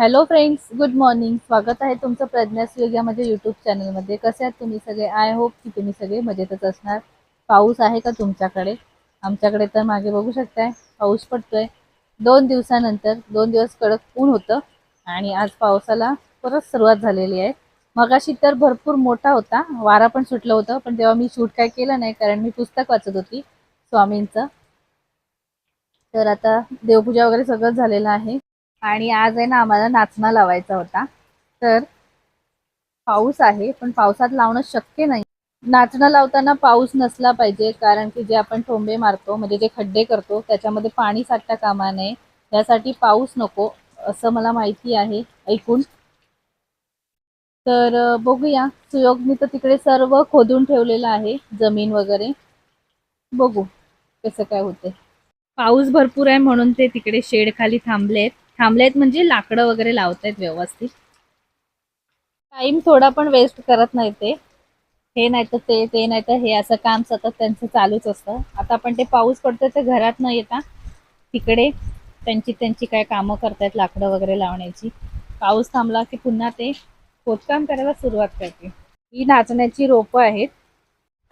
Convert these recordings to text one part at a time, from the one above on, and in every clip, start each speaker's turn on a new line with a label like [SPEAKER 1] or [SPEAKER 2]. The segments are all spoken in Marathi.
[SPEAKER 1] Hello friends good morning. स्वागत आहे तुमचं प्रज्ञास योग्या माझ्या यूट्यूब चॅनलमध्ये. कसे आहात तुम्ही सगळे? आय होप की तुम्ही सगळे मजेतच असणार. पाऊस आहे का तुमच्याकडे? आमच्याकडे तर मागे बघू शकताय पाऊस पडतोय. दोन दिवसानंतर दोन दिवस कडक ऊन होतं आणि आज पावसाला परत सुरुवात झालेली आहे. मगाशी तर भरपूर मोठा होता वारा पण सुटलं होतं पण तेव्हा मी शूट काय केलं नाही कारण मी पुस्तक वाचत होती स्वामींचं. तर आता देवपूजा वगैरे सगळं झालेलं आहे. आणि आज आहे ना आम्हाला नाचणं लावायचा होता. तर पाऊस आहे पण पावसात लावणं शक्य नाही. नाचणं लावताना पाऊस नसला पाहिजे कारण की जे आपण ठोंबे मारतो म्हणजे जे खड्डे करतो त्याच्यामध्ये पाणी साठता कामा नये. यासाठी पाऊस नको असं मला माहिती आहे ऐकून. तर बघूया. सुयोगनी तर तिकडे सर्व खोदून ठेवलेलं आहे जमीन वगैरे. बघू कसं काय होते पाऊस भरपूर आहे म्हणून ते तिकडे शेड खाली थांबलेत. थांबलेत म्हणजे लाकडं वगैरे लावतायत व्यवस्थित. टाइम थोडा पण वेस्ट करत नाही ते. हे नाही तर ते ते नाही तर हे असं काम सतत त्यांचं चालूच असतं. आता आपण ते पाऊस पडतोय तर घरात न येता तिकडे त्यांची त्यांची काय कामं करतायत लाकडं वगैरे लावण्याची. पाऊस थांबला की पुन्हा ते खोदकाम करायला सुरुवात करते ही नाचण्याची रोपं आहेत.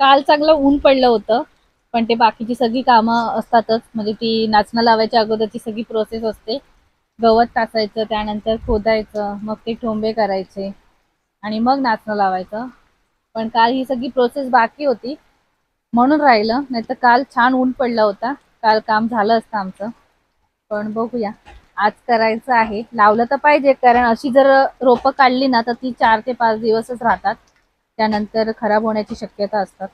[SPEAKER 1] काल चांगलं ऊन पडलं होतं पण ते बाकीची सगळी कामं असतातच. म्हणजे ती नाचणं लावायच्या अगोदरची सगळी प्रोसेस असते. गवत टाचायचं त्यानंतर खोदायचं मग ते ठोंबे करायचे आणि मग नाचणं लावायचं. पण काल ही सगळी प्रोसेस बाकी होती. म्हणून राहिलं नाही तर काल छान ऊन पडला होता. काल काम झालं असतं आमचं. पण बघूया. आज करायचं आहे. लावलं तर पाहिजे कारण अशी जर रोपं काढली ना तर ती चार ते पाच दिवसच राहतात. त्यानंतर खराब होण्याची शक्यता असतात.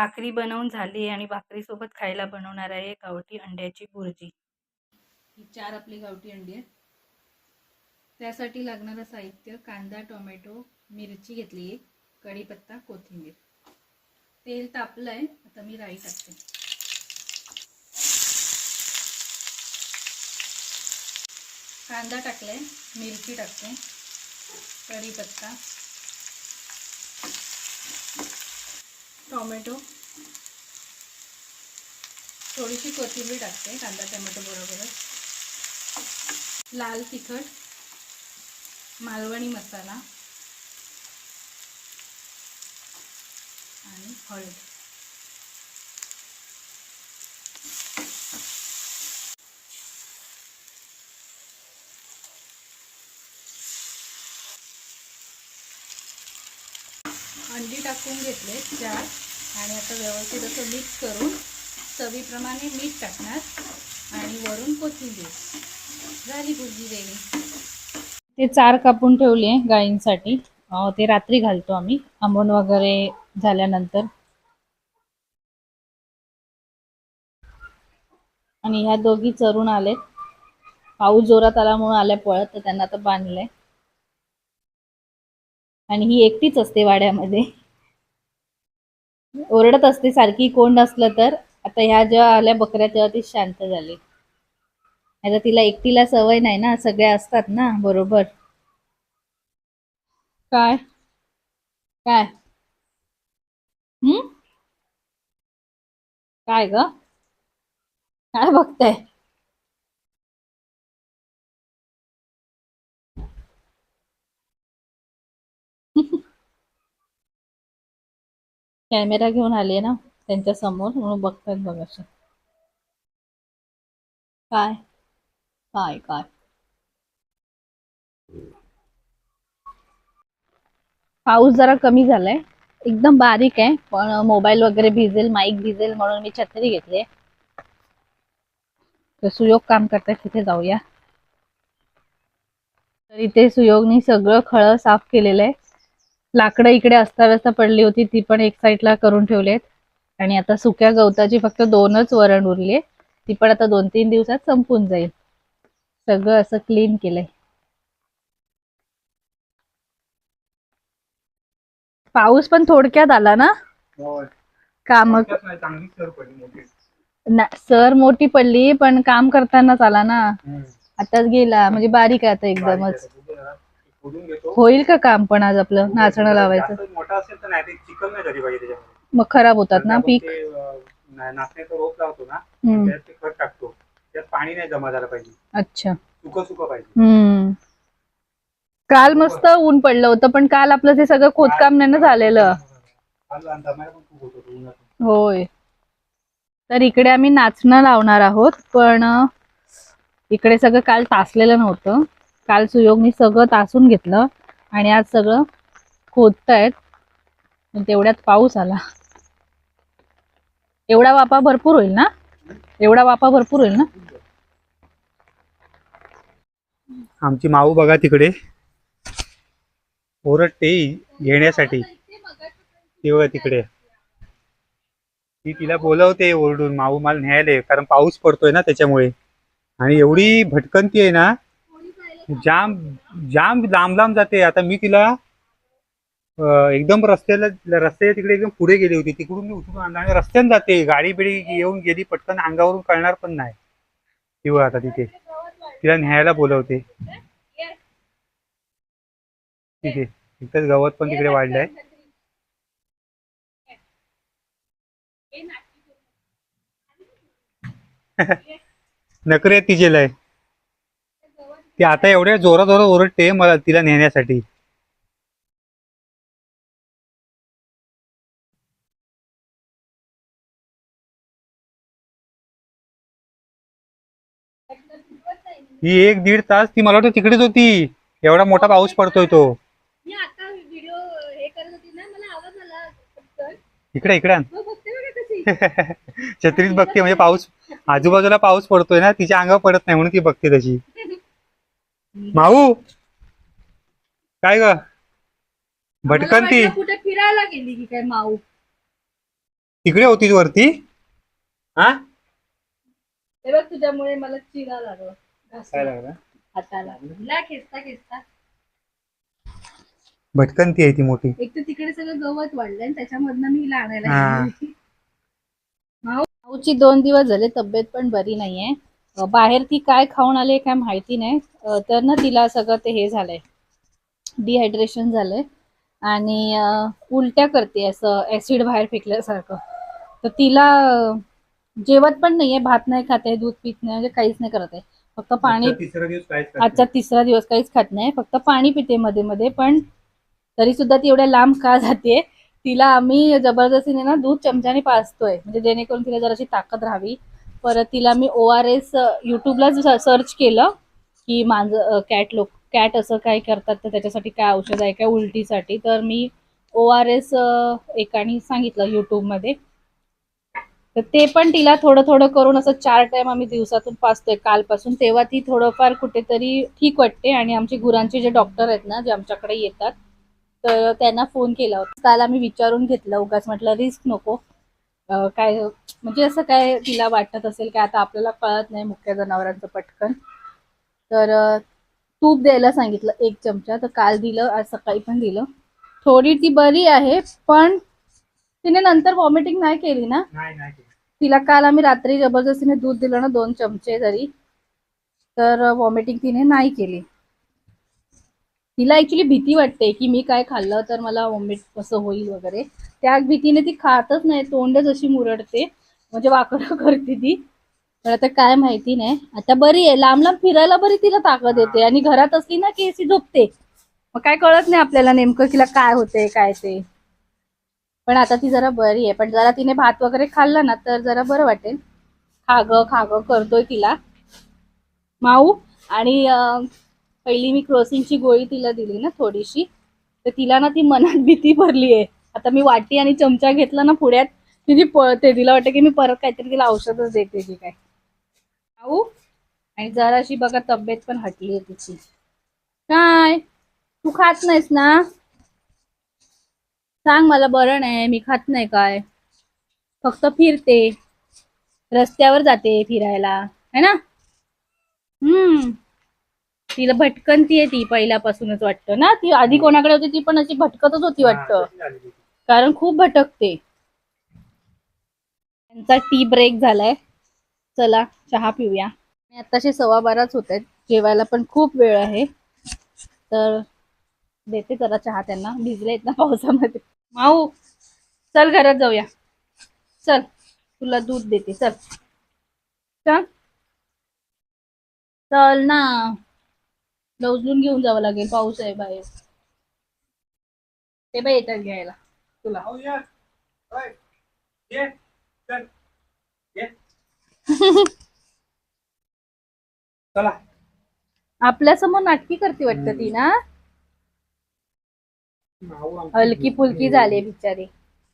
[SPEAKER 1] भाकरी बनवून झाली आणि भाकरीसोबत खायला बनवणार आहे गावठी अंड्याची भुर्जी. ही चार आपली गावठी अंडी आहेत. त्यासाठी लागणारं साहित्य कांदा टोमॅटो मिरची घेतली आहे कढीपत्ता कोथिंबीर. तेल तापलं आहे आता मी राई टाकते. कांदा टाकलाय मिरची टाकते कढीपत्ता. टोमॅटो. थोडीशी कोथिंबीर टाकते कांदा टोमॅटो बरोबरच लाल तिखट मालवणी मसाला आणि हळद. अंडी टाकून घेतले चार. आणि आता व्यवस्थित असं मिक्स करून चवीप्रमाणे मीठ टाकणार. आणि वरून कोथिंबीर. झाली भुर्जी देवी ते चार कापून ठेवली आहे गायींसाठी. ते रात्री घालतो आम्ही. आंबोन वगैरे झाल्यानंतर. आणि ह्या दोघी चरून आलेत. पाऊस जोरात आल्यामुळे आल्या पळत तर त्यांना आता बांधलंय. आणि ही एकटीच असते वाड्यामध्ये. ओरडत असते सारखी कोण नसलं तर. आता ह्या जेव्हा आल्या बकऱ्या तेव्हा ती शांत झाली. आता तिला एकटीला सवय नाही ना सगळ्या असतात ना बरोबर. काय? काय? हम्म? काय ग? काय बघताय? कॅमेरा घेऊन आले ना त्यांच्यासमोर म्हणून बघतात बघ असं काय? काय काय? पाऊस जरा कमी झालाय. एकदम बारीक आहे पण मोबाईल वगैरे भिजेल माईक भिजेल म्हणून मी छत्री घेतली तर सुयोग काम करताय तिथे जाऊया. तर इथे सुयोगनी सगळं खळं साफ केलेलं आहे. लाकडं इकडे अस्ताव्यस्त पडली होती ती पण एक साईडला करून ठेवलेत. आणि आता सुक्या गवताची फक्त दोनच वरण उरली ती पण आता दोन तीन दिवसात संपून जाईल. सगळं असं क्लीन केलंय. पाऊस पण थोडक्यात आला ना. काम
[SPEAKER 2] सर मोठी.
[SPEAKER 1] ना- सर मोठी पडली पण काम करतानाच आला ना? आताच गेला म्हणजे बारीक आहे आता एकदमच. होईल का काम पण आज आपलं नाचणं लावायचं?
[SPEAKER 2] मोठा असेल तर नाही चिकन नाही झाली पाहिजे त्याच्यामध्ये.
[SPEAKER 1] मग खराब होतात ना पीक?
[SPEAKER 2] नाचण्याचा रोप लावतो ना.
[SPEAKER 1] हम्म.
[SPEAKER 2] त्यात ते खत टाकतो. त्यात पाणी नाही जमा झालं पाहिजे.
[SPEAKER 1] अच्छा.
[SPEAKER 2] सुकं सुकं पाहिजे.
[SPEAKER 1] हम्म. काल मस्त ऊन पडलं होतं पण काल आपलं ते सगळं खोदकाम नाही ना झालेलं? होय. तर इकडे आम्ही नाचणं लावणार आहोत पण इकडे सगळं काल तासलेलं नव्हतं. काल सुयोगनी सगळं तासून घेतलं आणि आज सगळं खोदतायत. तेवढ्यात पाऊस आला. एवढा वापा भरपूर होईल ना? एवढा वापा भरपूर होईल ना?
[SPEAKER 2] आमची माऊ बघा तिकडे. ओरडते घेण्यासाठी. ती बघा तिकडे. ती तिला बोलवते ओरडून. माऊ मला न्यायला कारण पाऊस पडतोय ना त्याच्यामुळे. आणि एवढी भटकंती आहे ना जाम जाम लांब लांब जाते. आता मी तिला एकदम रस्त्याला रस्त्याच्या तिकडे एकदम पुढे गेली होती. तिकडून मी उठून आणला आणि रस्त्याने जाते. गाडी बिडी येऊन गेली पटकन अंगावरून कळणार पण नाही. किंवा आता तिथे. तिला न्यायला बोलवते. तिथे. तिथेच गवत पण तिकडे वाढलंय. नकरे तिचे लय. ती आता एवढ्या जोरा जोरात ओरडते मला तिला नेण्यासाठी. ही एक दीड तास ती मला वाटतं तिकडेच होती. एवढा मोठा पाऊस पडतोय तो.
[SPEAKER 1] मी आता व्हिडिओ हे करत होती ना मला आवाज आला. पटकन.
[SPEAKER 2] इकडे इकडे आण.
[SPEAKER 1] मग बघते बघा कशी.
[SPEAKER 2] छत्रीत बघते म्हणजे पाऊस आजूबाजूला पाऊस पडतोय ना तिच्या अंगावर पडत नाही म्हणून ती बघते तशी. माऊ? काय ग? भटकन ती
[SPEAKER 1] मला वाटलं कुठे फिरायला गेली की काय माऊ?
[SPEAKER 2] तिकडे होती वरती? हा?
[SPEAKER 1] हे बघ तुझ्यामुळे मला चिरा लागलं.
[SPEAKER 2] काय लागलं?
[SPEAKER 1] हाताला ला खेचता खेचता.
[SPEAKER 2] भटकन ती आहे ती मोठी.
[SPEAKER 1] एक तर तिकडे सगळं गवत वाढलंय आणि त्याच्यामधनं मी हिला आणायला. गेली होती. माऊ माऊची दोन दिवस झाले तब्येत पण बरी नाहीये. बाहेर ती काय खाऊन आली काय माहिती नाही. तर ना तिला सगळं ते हे झालंय. डिहायड्रेशन झालंय. आणि उलट्या करते असं ऍसिड बाहेर फेकल्यासारखं. तर तिला जेवत पण नाहीये भात नाही खात आहे दूध पित नाही म्हणजे काहीच नाही करत आहे. फक्त पाणी आजचा तिसरा दिवस काहीच खात नाही. फक्त पाणी पिते मध्ये मध्ये पण तरी सुद्धा ती एवढ्या लांब का जाते? तिला आम्ही जबरदस्तीने ना दूध चमच्याने पाजतोय. म्हणजे जेणेकरून तिला जराशी ताकद राहावी. परत तिला मी ओ आर एस युट्यूबला सर्च केलं की माझं कॅट लोक कॅट असं काय करतात तर त्याच्यासाठी काय औषध आहे काय उलटीसाठी तर मी ओ आर एस एकाने सांगितलं युट्यूबमध्ये तर ते पण तिला थोडं थोडं करून असं चार टाइम आम्ही दिवसातून पाचतोय कालपासून. तेव्हा ती थोडंफार कुठेतरी ठीक वाटते आणि आमचे गुरांचे जे डॉक्टर आहेत ना जे आमच्याकडे येतात तर त्यांना फोन केला होता. काल आम्ही विचारून घेतलं उगाच म्हटलं रिस्क नको. काय म्हणजे असं काय तिला वाटत असेल की आता आपल्याला कळत नाही मुख्य जनावरांचं पटकन. तर तूप द्यायला सांगितलं एक चमचा. तर काल दिलं आज सकाळी पण दिलं. थोडी ती बरी आहे पण तिने नंतर वॉमिटिंग नाही केली ना. तिला काल आम्ही रात्री जबरदस्तीने दूध दिलं ना दोन चमचे जरी तर वॉमिटिंग तिने नाही केली. तिला ऍक्च्युली भीती वाटते की मी काय खाल्लं तर मला वॉमिट कसं होईल वगैरे. त्या भीतीने ती खातच नाही तोंडच अशी मुरडते. म्हणजे वाकडं करते ती. तर आता काय माहिती नाही. आता बरी आहे. लांब लांब फिरायला बरी तिला ताकद येते. आणि घरात असली ना की अशी झोपते. मग काय कळत नाही आपल्याला नेमकं तिला काय होते काय ते. पण आता ती जरा बरी आहे. पण जरा तिने भात वगैरे खाल्ला ना तर जरा बरं वाटेल. खाग खाग करतोय तिला. माऊ आणि पहिली मी क्रॉसिंगची गोळी तिला दिली ना थोडीशी तर तिला ना ती मनात भीती भरली आहे आता मी वाटी आणि चमचा घेतला ना पुढ्यात तिची पळते तिला वाटतं की मी परत काहीतरी तिला औषधच देते की काय. खाऊ आणि जराशी बघा तब्येत पण हटली आहे तिची. काय? तू खात नाहीस ना? सांग मला बरं नाही मी खात नाही काय. फक्त फिरते. रस्त्यावर जाते फिरायला. है ना? हम्म. तिला भटकंती आहे ती पहिल्यापासूनच वाटतं ना? ती आधी कोणाकडे होती ती पण अशी भटकतच होती वाटतं. कारण खूप भटकते. त्यांचा टी ब्रेक झालाय. चला चहा पिऊया. आताशे सव्वा बाराच होत आहेत. जेवायला पण खूप वेळ आहे. तर देते जरा चहा त्यांना. भिजले आहेत ना पावसामध्ये. माऊ चल घरात जाऊया. चल तुला दूध देते. चल. चल. चल ना उचलून घेऊन जावं लागेल पाऊस आहे बाहेर. ते बाई येतात घ्यायला. तुला.
[SPEAKER 2] चल. ये. चला.
[SPEAKER 1] आपल्यासमोर नाटकी करते वाटतं ती ना? हलकी फुलकी झाली बिचारी.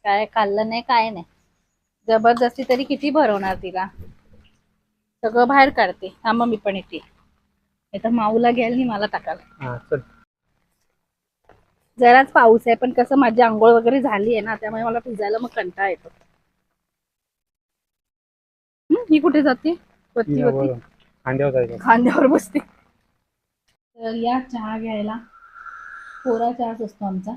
[SPEAKER 1] काय खाल्लं नाही काय नाही. जबरदस्ती तरी किती भरवणार तिला. सगळं बाहेर काढते. थांबा मी पण येते. तर माऊला घ्यायला नाही मला टाकाल.
[SPEAKER 2] हा चल.
[SPEAKER 1] जराच पाऊस आहे पण कसं माझी आंघोळ वगैरे झाली आहे ना त्यामुळे मला भिजायला मग कंटाळा येतो. ही? कुठे जाते? वरती
[SPEAKER 2] या
[SPEAKER 1] वरती.
[SPEAKER 2] बरं. खांद्यावर जायचं
[SPEAKER 1] खांद्यावर बसते. तर या चहा घ्यायला. कोरा चहाच असतो आमचा.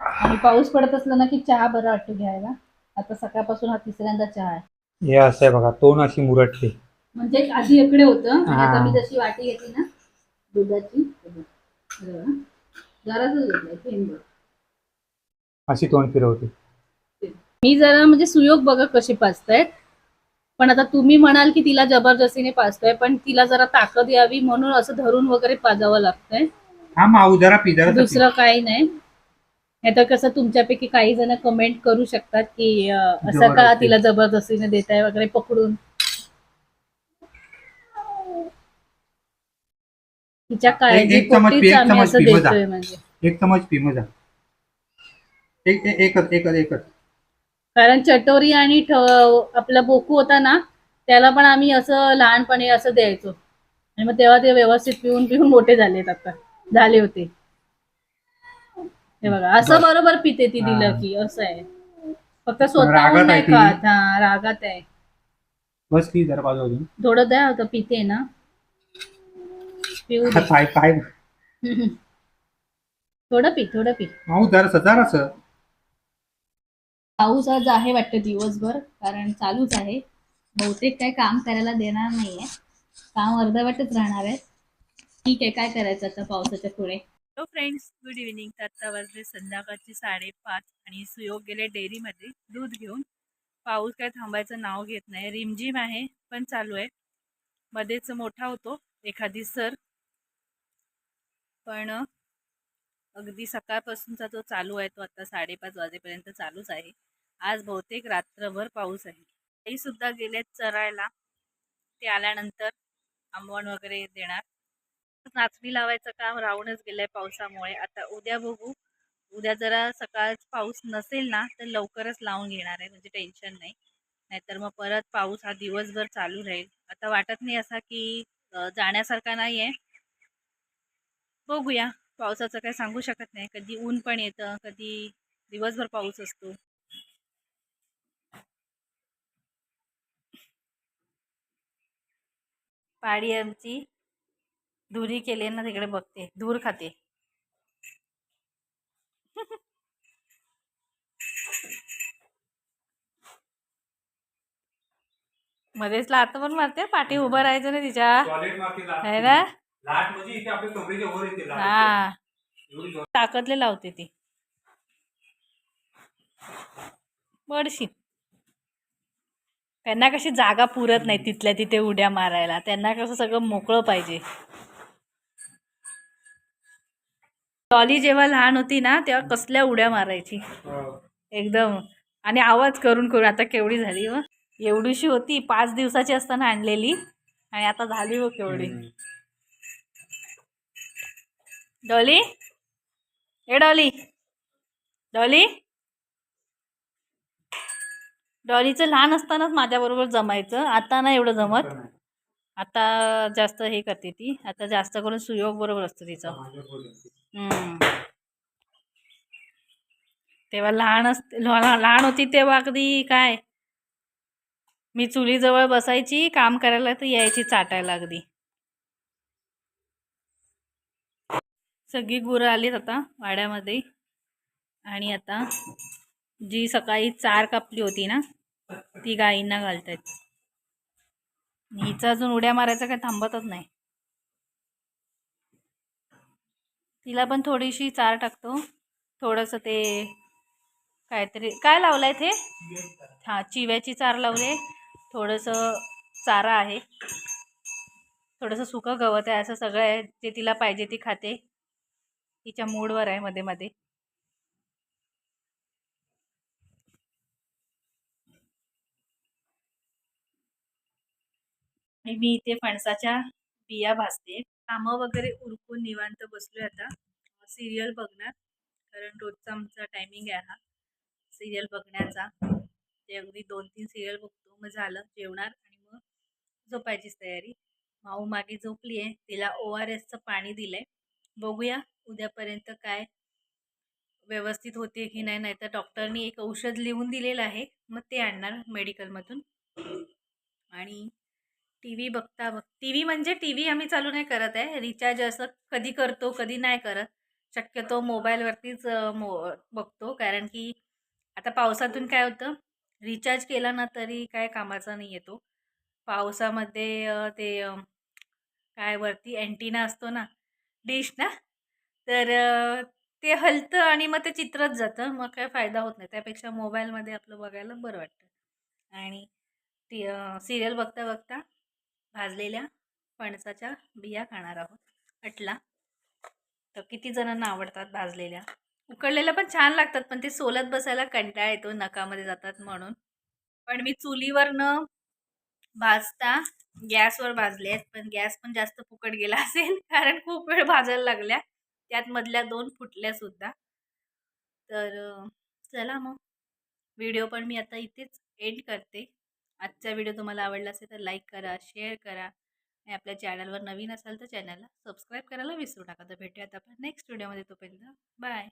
[SPEAKER 1] आणि पाऊस पडत असला ना की चहा बरा वाटतो घ्यायला. आता सकाळपासून हा तिसऱ्यांदा चहा आहे.
[SPEAKER 2] हे असं आहे बघा तोंड अशी मुरटली.
[SPEAKER 1] म्हणजे आधी इकडे होतं आणि आता
[SPEAKER 2] हा.
[SPEAKER 1] मी जशी वाटी घेतली ना दुधाची जराच घेतलंय थेंब
[SPEAKER 2] अशी तोंड फिरवते.
[SPEAKER 1] मी जरा म्हणजे सुयोग बघा कसे पाचतायत पण आता तुम्ही म्हणाल की तिला जबरदस्तीने पाचतोय पण तिला जरा ताकद यावी म्हणून असं धरून वगैरे पाजावं लागतंय.
[SPEAKER 2] हा माऊ जरा.
[SPEAKER 1] दुसरं काही नाही. नाही तर कसं तुमच्यापैकी काही जण कमेंट करू शकतात की अं, असं का
[SPEAKER 2] जबरदस्ती.
[SPEAKER 1] तिला जबरदस्तीने देताय वगैरे पकडून? तिच्या काळजी
[SPEAKER 2] एक चमच पी,
[SPEAKER 1] पोटीच
[SPEAKER 2] एक
[SPEAKER 1] आम्ही
[SPEAKER 2] चमच
[SPEAKER 1] असं
[SPEAKER 2] पी, मजा.
[SPEAKER 1] देतोय म्हणजे.
[SPEAKER 2] एक चमच पी मजा. एक एक- एकच एकच एकच.
[SPEAKER 1] कारण चटोरी आणि ठ- आपला बोकू होता ना त्याला पण आम्ही असं लहानपणी असं द्यायचो. आणि मग तेव्हा ते व्यवस्थित पिऊन पिऊन मोठे झालेत आता. झाले होते. हे बघा असं. बरोबर पिते ती दिलं. की असं आहे. फक्त स्वतःहून
[SPEAKER 2] रागात
[SPEAKER 1] नाही
[SPEAKER 2] आहे ती.
[SPEAKER 1] खात. हा रागात आहे.
[SPEAKER 2] बस जरा बाजू अजून
[SPEAKER 1] थोडं द्या होतं पिते ना. पिऊ दे. थोडं पी थोडं पी.
[SPEAKER 2] माऊ जरा जरास
[SPEAKER 1] पाऊस आज आहे वाटतं दिवसभर कारण चालूच आहे. बहुतेक काय काम करायला देणार नाहीये. काम अर्धवटच राहणार आहे. ठीक आहे काय करायचं आता पावसाच्या पुढे? हॅलो फ्रेंड्स गुड इव्हिनिंग तर आता वाजले संध्याकाळची साडेपाच आणि सुयोग गेले डेअरीमध्ये दूध घेऊन. पाऊस काय थांबायचं नाव घेत नाही. रिमझिम आहे पण चालू आहे. मध्येच मोठा होतो. एखादी सर पण अगदी सकाळपासूनचा जो चालू आहे तो आता साडेपाच वाजेपर्यंत चालूच आहे. आज बहुतेक रात्रभर पाऊस आहे. आई सुद्धा गेलेत चरायला. ते आल्यानंतर आंबवण वगैरे देणार. नाचणी लावायचं काम राहूनच गेलंय पावसामुळे. आता उद्या बघू. उद्या जरा सकाळ पाऊस नसेल ना तर लवकरच लावून घेणार आहे. म्हणजे टेन्शन नाही. नाहीतर मग परत पाऊस हा दिवसभर चालू राहील. आता वाटत नाही असा की जाण्यासारखा नाही आहे बघूया. पावसाचं काही सांगू शकत नाही. कधी ऊन पण येतं कधी दिवसभर पाऊस असतो. पाडी आमची धुरी केली ना तिकडे बघते. धूर खाते. मध्येच लात पण मारते. पाठी उभं राहायचं ना तिच्या. आहे ना?
[SPEAKER 2] लाट म्हणजे इथे आपल्या कमरेच्या वर येते लाट.
[SPEAKER 1] हा.
[SPEAKER 2] एवढी.
[SPEAKER 1] ताकदले लावते ती. बडशी त्यांना कशी जागा पुरत नाही तिथल्या तिथे उड्या मारायला. त्यांना कसं सगळं मोकळं पाहिजे. डॉली जेव्हा लहान होती ना तेव्हा कसल्या उड्या मारायची.
[SPEAKER 2] हो.
[SPEAKER 1] एकदम. आणि आवाज करून करून आता केवढी झाली व एवढीशी होती पाच दिवसाची असताना आणलेली. आणि आता झाली व केवढी.
[SPEAKER 2] हम्म.
[SPEAKER 1] डॉली? ए डॉली. डॉली? डॉलीचं लहान असतानाच माझ्याबरोबर जमायचं. आता नाही एवढं जमत. आता जास्त हे करते ती. आता जास्त करून सुयोग बरोबर असतं तिचं. हम्म. तेव्हा लहान अस लहान लहान होती तेव्हा अगदी काय? मी चुलीजवळ बसायची काम करायला तर यायची चाटायला अगदी. सगळी गुरं आलीत आता वाड्यामध्ये. आणि आता जी सकाळी चार कापली होती ना ती गाईंना आहेत हिचं अजून उड्या मारायचं काय थांबतच नाही. तिला पण थोडीशी चार टाकतो. थोडंसं ते काहीतरी काय लावलंय ते? हा चिव्याची चार लावले. थोडंसं चारा आहे. थोडंसं सुकं गवत आहे असं सगळं आहे. जे तिला पाहिजे ती खाते. तिच्या मूडवर आहे मध्ये मध्ये. मी इथे फणसाच्या बिया भाजते. कामं वगैरे उरकून निवांत बसलोय आता. सिरियल बघणार. कारण रोजचा आमचा टायमिंग आहे हा. सिरियल बघण्याचा. ते अगदी दोन तीन सिरियल बघतो. मग झालं जेवणार आणि मग झोपायचीच तयारी. माऊ मागे झोपली आहे तिला ओ आर एसचं पाणी दिलंय. बघूया. उद्यापर्यंत काय व्यवस्थित होते की नाही नाही तर डॉक्टरनी एक औषध लिहून दिलेलं आहे मग ते आणणार मेडिकलमधून. आणि टी व्ही बघता बघ टी व्ही म्हणजे टी व्ही आम्ही चालू नाही करत आहे रिचार्ज असं कधी करतो कधी नाही करत. शक्यतो मोबाईलवरतीच मो बघतो कारण की आता पावसातून काय होतं रिचार्ज केला ना तरी काय कामाचा नाही येतो. पावसामध्ये ते काय वरती अँटिना असतो ना डिश ना तर ते हलतं आणि मग ते चित्रच जातं. मग काय फायदा होत नाही. त्यापेक्षा मोबाईलमध्ये आपलं बघायला बरं वाटतं. आणि ती सिरियल बघता बघता भाजलेल्या फणसाच्या बिया खाणार आहोत. अटला. तर किती जणांना आवडतात भाजलेल्या. उकडलेल्या पण छान लागतात पण ते सोलत बसायला कंटाळा येतो नकामध्ये जातात म्हणून. पण मी चुलीवर न भाजता गॅसवर भाजले आहेत पण गॅस पण जास्त फुकट गेला असेल कारण खूप वेळ भाजायला लागल्या. त्यात मधल्या दोन फुटल्या सुद्धा. तर चला मग. व्हिडिओ पण मी आता इथेच एंड करते. आजचा व्हिडिओ तुम्हाला आवडला असेल तर लाईक करा शेअर करा आणि आपल्या चॅनलवर नवीन असाल तर चॅनलला सबस्क्राईब करायला विसरू नका. तर भेटूयात आपण नेक्स्ट व्हिडिओमध्ये तोपर्यंत. बाय.